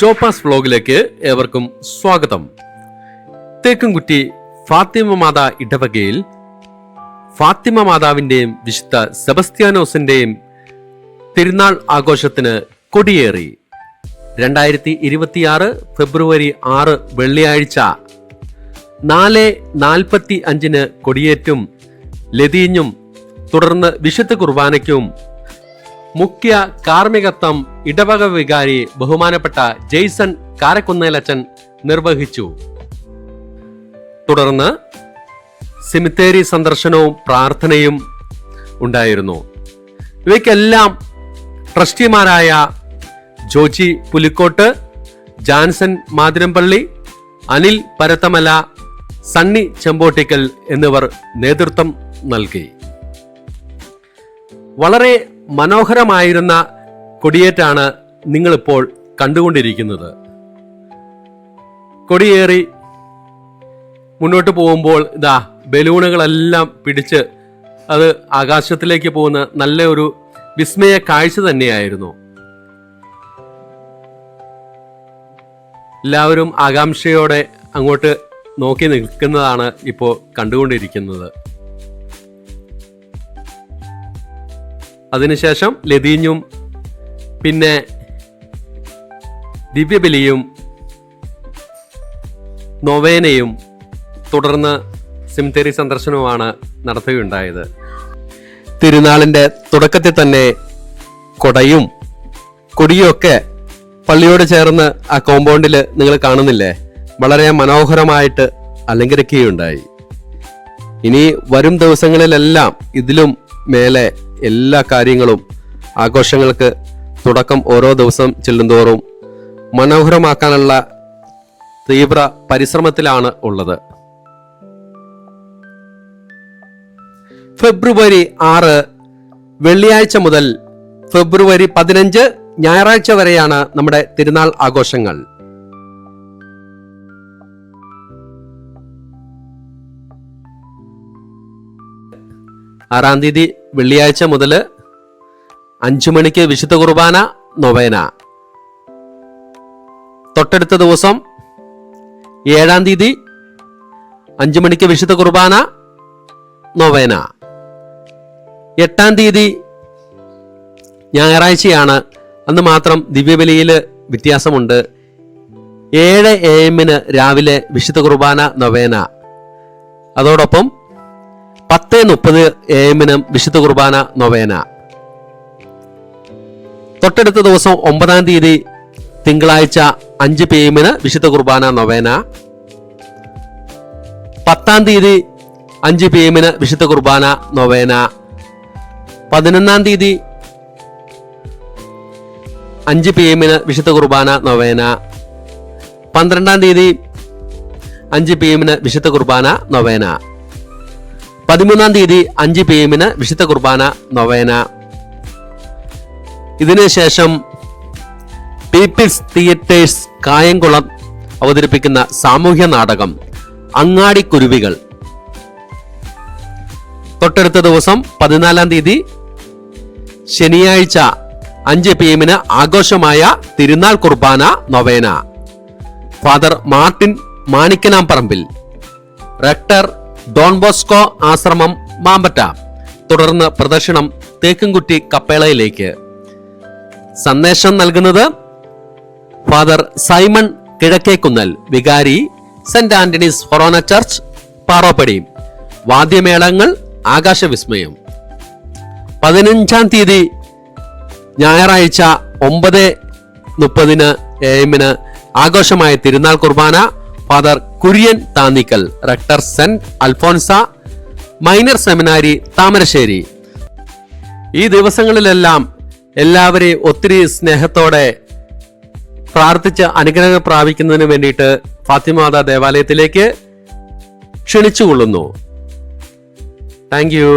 ജോപ്പാസ് വ്ലോഗിലേക്ക് ഏവർക്കും സ്വാഗതം. തേക്കുംകുറ്റി ഫാത്തിമ മാതാ ഇടവകയിൽ ഫാത്തിമ മാതാവിന്റെയും വിശുദ്ധ സെബസ്ത്യാനോസിന്റെയും തിരുനാൾ ആഘോഷത്തിന് കൊടിയേറി. രണ്ടായിരത്തി ഇരുപത്തിയാറ് ഫെബ്രുവരി ആറ് വെള്ളിയാഴ്ച നാല് നാൽപ്പത്തി അഞ്ചിന് കൊടിയേറ്റും ലതീഞ്ഞും തുടർന്ന് വിശുദ്ധ കുർബാനയ്ക്കും മുഖ്യ കാർമ്മികത്വം ഇടവക വികാരി ബഹുമാനപ്പെട്ട ജെയ്സൺ കാരക്കുന്നേലച്ചൻ നിർവഹിച്ചു. തുടർന്ന് സിമിത്തേരി സന്ദർശനവും പ്രാർത്ഥനയും ഉണ്ടായിരുന്നു. ഇവയ്ക്കെല്ലാം ട്രസ്റ്റിമാരായ ജോജി പുലിക്കോട്ട് ജാൻസൺ മാതിരമ്പള്ളി അനിൽ പരത്തമല സണ്ണി ചെമ്പോട്ടിക്കൽ എന്നിവർ നേതൃത്വം നൽകി. വളരെ മനോഹരമായിരുന്ന കൊടിയേറ്റാണ് നിങ്ങളിപ്പോൾ കണ്ടുകൊണ്ടിരിക്കുന്നത്. കൊടിയേറി മുന്നോട്ട് പോകുമ്പോൾ ഇതാ ബലൂണുകളെല്ലാം പിടിച്ച് അത് ആകാശത്തിലേക്ക് പോകുന്ന നല്ല ഒരു വിസ്മയ കാഴ്ച തന്നെയായിരുന്നു. എല്ലാവരും ആകാംക്ഷയോടെ അങ്ങോട്ട് നോക്കി നിൽക്കുന്നതാണ് ഇപ്പോൾ കണ്ടുകൊണ്ടിരിക്കുന്നത്. അതിനുശേഷം ലതീഞ്ഞും പിന്നെ ദിവ്യബലിയും നൊവേനയും തുടർന്ന് സിംതേരി സന്ദർശനവുമാണ് നടത്തുകയുണ്ടായത്. തിരുനാളിന്റെ തുടക്കത്തിൽ തന്നെ കൊടയും കൊടിയുമൊക്കെ പള്ളിയോട് ചേർന്ന് ആ കോമ്പൗണ്ടിൽ നിങ്ങൾ കാണുന്നില്ലേ? വളരെ മനോഹരമായിട്ട് അലങ്കരിക്കുകയുണ്ടായി. ഇനി വരും ദിവസങ്ങളിലെല്ലാം ഇതിലും മേലെ എല്ലാ കാര്യങ്ങളും ആഘോഷങ്ങൾക്ക് തുടക്കം ഓരോ ദിവസം ചെല്ലുന്തോറും മനോഹരമാക്കാനുള്ള തീവ്ര പരിശ്രമത്തിലാണ് ഉള്ളത്. ഫെബ്രുവരി ആറ് വെള്ളിയാഴ്ച മുതൽ ഫെബ്രുവരി പതിനഞ്ച് ഞായറാഴ്ച വരെയാണ് നമ്മുടെ തിരുനാൾ ആഘോഷങ്ങൾ. ആറാം തീയതി വെള്ളിയാഴ്ച മുതൽ അഞ്ചു മണിക്ക് വിശുദ്ധ കുർബാന നൊവേന. തൊട്ടടുത്ത ദിവസം ഏഴാം തീയതി അഞ്ചു മണിക്ക് വിശുദ്ധ കുർബാന നൊവേന. എട്ടാം തീയതി ഞായറാഴ്ചയാണ്. അന്ന് മാത്രം ദിവ്യബലിയിൽ വ്യത്യാസമുണ്ട്. ഏഴ് എ എമ്മിന് രാവിലെ വിശുദ്ധ കുർബാന നൊവേന. അതോടൊപ്പം പത്ത് മുപ്പത് എ എമ്മിനും വിശുദ്ധ കുർബാന നൊവേന. തൊട്ടടുത്ത ദിവസം ഒമ്പതാം തീയതി തിങ്കളാഴ്ച അഞ്ച് പി എമ്മിന് വിശുദ്ധ കുർബാന നൊവേന. പത്താം തീയതി അഞ്ച് പി എമ്മിന് വിശുദ്ധ കുർബാന നൊവേന. പതിനൊന്നാം തീയതി അഞ്ച് പി എമ്മിന് വിശുദ്ധ കുർബാന നൊവേന. പന്ത്രണ്ടാം തീയതി അഞ്ച് പി എമ്മിന് വിശുദ്ധ കുർബാന നൊവേന. പതിമൂന്നാം തീയതി അഞ്ച് പി എമ്മിന് വിശുദ്ധ കുർബാന നൊവേന. ഇതിനുശേഷം പീപ്പിൾസ് തിയേറ്റേഴ്സ് കായംകുളം അവതരിപ്പിക്കുന്ന സാമൂഹ്യ നാടകം അങ്ങാടിക്കുരുവികൾ. തൊട്ടടുത്ത ദിവസം പതിനാലാം തീയതി ശനിയാഴ്ച അഞ്ച് പി എമ്മിന് ആഘോഷമായ തിരുനാൾ കുർബാന novena. Father Martin Manikkanamparambil. Rector Don Bosco ആശ്രമം മാമ്പറ്റ. തുടർന്ന് പ്രദർശനം തേക്കുംകുറ്റി കപ്പേളയിലേക്ക്. സന്ദേശം നൽകുന്നത് ഫാദർ സൈമൺ കിഴക്കേക്കുന്നൽ വികാരി സെന്റ് ആന്റണീസ് ഫൊറോന ചർച്ച് പാറോപ്പടി. വാദ്യമേളങ്ങൾ ആകാശവിസ്മയം. പതിനഞ്ചാം തീയതി ഞായറാഴ്ച ഒമ്പത് മുപ്പതിന് എമ്മിന് ആഘോഷമായ തിരുനാൾ കുർബാന father Kurian Thannickal rector saint Alphonsa minor seminary Thamarassery. ഈ ദിവസങ്ങളിലെല്ലാം എല്ലാവരെയും ഒത്തിരി സ്നേഹത്തോടെ പ്രാർത്ഥിച്ച് അനുഗ്രഹം പ്രാപിക്കുന്നതിന് വേണ്ടിയിട്ട് ഫാത്തിമാത ദേവാലയത്തിലേക്ക് ക്ഷണിച്ചുകൊള്ളുന്നു. Thank you.